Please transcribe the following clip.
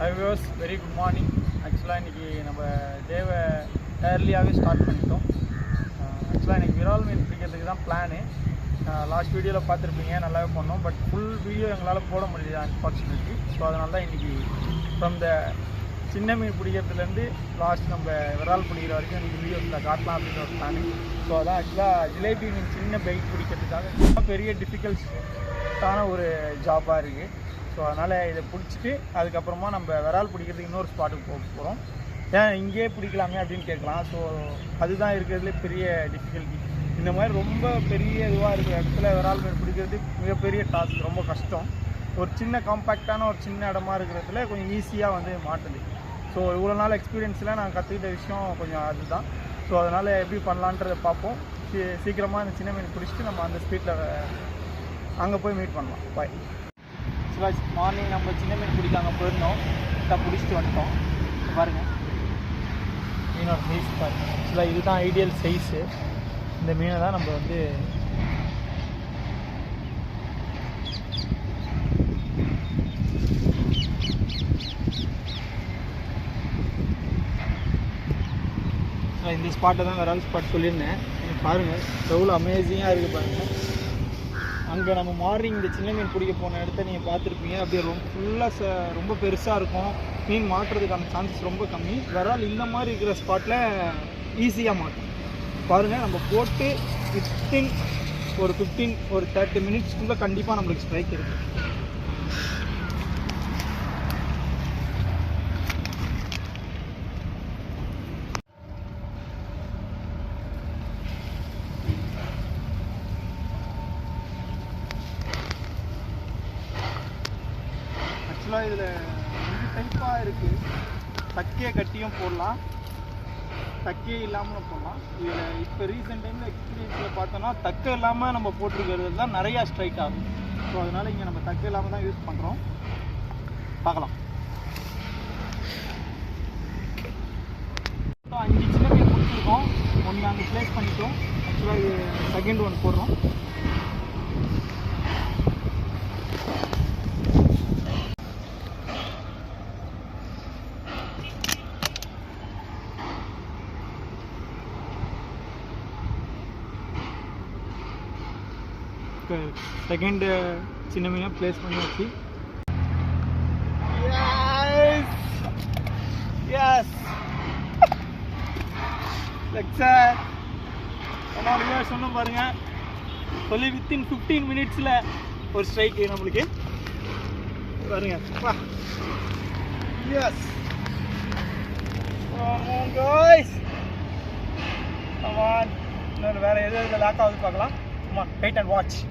High very good morning ஆக்சுவலாக இன்றைக்கி நம்ம டேவை ஏர்லியாகவே ஸ்டார்ட் பண்ணிட்டோம். Uh, ஆக்சுவலாக இன்றைக்கி விரால் மீன் பிடிக்கிறதுக்கு தான் பிளானு uh, லாஸ்ட் வீடியோவில் பார்த்துருப்பீங்க நல்லாவே பண்ணோம். பட் ஃபுல் வீடியோ எங்களால் போட முடியல அன்ஃபார்ச்சுனேட்லி ஸோ அதனால தான் இன்றைக்கி ஃப்ரம் த சின்ன மீன் பிடிக்கிறதுலேருந்து லாஸ்ட் நம்ம விரால் பிடிக்கிற வரைக்கும் இன்றைக்கி வீடியோஸில் காட்டலாம் அப்படின்ற ஒரு பிளானு ஸோ அதான் ஆக்சுவலாக ஜிலேபி மீன் சின்ன பைக் பிடிக்கிறதுக்காக ரொம்ப பெரிய டிஃபிகல்ட்டான ஒரு ஜாபாக இருக்குது ஸோ அதனால் இதை பிடிச்சிட்டு அதுக்கப்புறமா நம்ம விரால் பிடிக்கிறதுக்கு இன்னொரு ஸ்பாட்டுக்கு போக போகிறோம் ஏன் இங்கேயே பிடிக்கலாமே அப்படின்னு கேட்கலாம். ஸோ அதுதான் இருக்கிறதுலே பெரிய டிஃபிகல்ட்டி இந்த மாதிரி ரொம்ப பெரிய இதுவாக இருக்கிற இடத்துல விரால் மீன் பிடிக்கிறது மிகப்பெரிய டாஸ்க் ரொம்ப கஷ்டம். ஒரு சின்ன காம்பேக்டான ஒரு சின்ன இடமா இருக்கிறதுல கொஞ்சம் ஈஸியாக வந்து மாட்டுது. ஸோ இவ்வளோ நாள் எக்ஸ்பீரியன்ஸில் நான் கற்றுக்கிட்ட விஷயம் கொஞ்சம் அதுதான். ஸோ அதனால் எப்படி பண்ணலான்றதை பார்ப்போம். சீ- சீக்கிரமாக இந்த சின்ன மீன் பிடிச்சிட்டு நம்ம அந்த ஸ்பீட்டில் அங்கே போய் மீட் பண்ணலாம். பாய் ஆக்சுவலாக மார்னிங் நம்ம சின்ன மீன் பிடிக்க போயிருந்தோம். கரெக்டாக பிடிச்சிட்டு வந்துட்டோம். பாருங்கள் மீனோட சைஸ் பாருங்கள் ஆக்சுவலாக இதுதான் ஐடியல் சைஸு இந்த மீனை தான் நம்ம வந்து நான் இந்த ஸ்பாட்டை தான் வேற ஸ்பாட் சொல்லியிருந்தேன். நீங்கள் பாருங்கள் எவ்வளோ அமேசிங்காக இருக்குது பாருங்கள் அங்கே நம்ம மார்னிங் இந்த சின்ன மீன் பிடிக்க போன இடத்த நீங்கள் பார்த்துருப்பீங்க. அப்படியே ரொம்ப ஃபுல்லாக ச ரொம்ப பெருசாக இருக்கும். மீன் மாட்டுறதுக்கான சான்சஸ் ரொம்ப கம்மி. விரால் இந்த மாதிரி இருக்கிற ஸ்பாட்டில் ஈஸியாக மாட்டும். பாருங்கள் நம்ம போட்டு வித்தின் ஒரு ஃபிஃப்டீன் ஒரு தேர்ட்டி மினிட்ஸ்க்குள்ளே கண்டிப்பாக நம்மளுக்கு ஸ்ட்ரைக் இருக்குது ஆக்சுவலாக இதில் ரெண்டு டைப்பாக இருக்குது தக்கையை கட்டியும் போடலாம். தக்கையே இல்லாமலும் போடலாம். இதில் இப்போ ரீசெண்ட் டைமில் எக்ஸ்பீரியன்ஸில் பார்த்தோன்னா தக்கை இல்லாமல் நம்ம போட்டிருக்கிறது தான் நிறையா ஸ்ட்ரைக் ஆகும். ஸோ அதனால் இங்கே நம்ம தக்கை இல்லாமல் தான் யூஸ் பண்ணுறோம் பார்க்கலாம். அஞ்சு சின்ன பேர் கொடுத்துருக்கோம். ஒன்று அங்கே ப்ளேஸ் பண்ணிட்டோம். ஆக்சுவலாக இது செகண்ட் ஒன் போடுறோம். செகண்ட் சின்ன மீனை ப்ளேஸ் பண்ணியாச்சு எஸ் சார் என்ன சொன்ன பாருங்க. சொல்லி வித்தின் ஃபிஃப்டீன் மினிட்ஸில் ஒரு ஸ்ட்ரைக்கு நம்மளுக்கு. பாருங்க. எஸ் காய்ஸ் கமான் இன்னொன்று வேறு எது எதில் லாக் ஆகுது பார்க்கலாம். Come on, wait and watch.